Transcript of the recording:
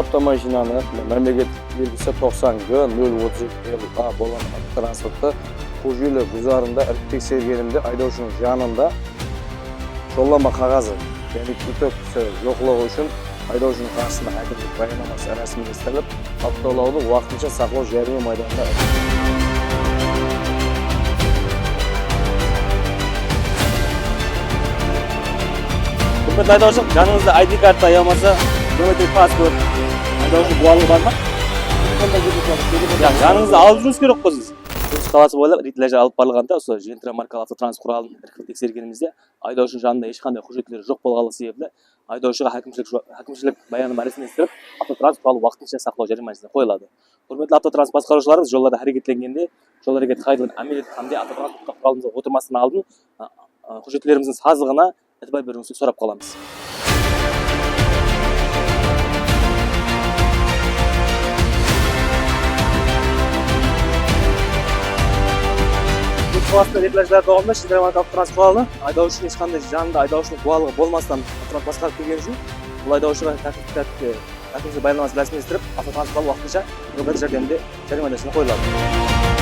Ruhsat amacındanı memleket bilgisi 90 G 032 LA bolan transportta Kujuyla güzarında erkek sevgilimde Aydoş'un yanında yollama kağazı yani kütüpse şey, yokluğu için Aydoş'un karşısında haykırlık bayanaması resmini istelip Abdullah'ı vaktince saklaş yerine meydanında Hükümet Aydoş'un canınızda ID kart ayamasa биометрик паспорт айдаушы куәлігі бар ма иә жаныңызда алып жүруіңіз керек қой сіз Үрімші қаласы бойлап ритлежа алып барылғанда осы жентра маркалы автотранс құралын іркіліп тексергенімізде айдаушының жанында ешқандай құжаттары жоқ болғаны себепті айдаушыға әкімшілік әкімшілік баяндама рәсімдестіріп автотранс құралы уақытынша сақтау жарнамасына қойылады құрметті автотранс басқарушылары жолдарда әрекеттенгенде жол әрекет қағидаларын әмел етіп hamda автотранспорт құралымызға отырмастан алдын құжаттарымыздың саздығына эътибар беруіңізді сұрап қаламыз Ретелаждар қоғамында шетел автотранс құралы айдаушының ешқандай жанында айдаушының куәлігі болмастан автотранс басқарып келген үшін бұл айдаушыға әкімшілік баяндамасын рәсімдестіріп автотранс құралы уақытынша жәрдемінде жарнама қойылады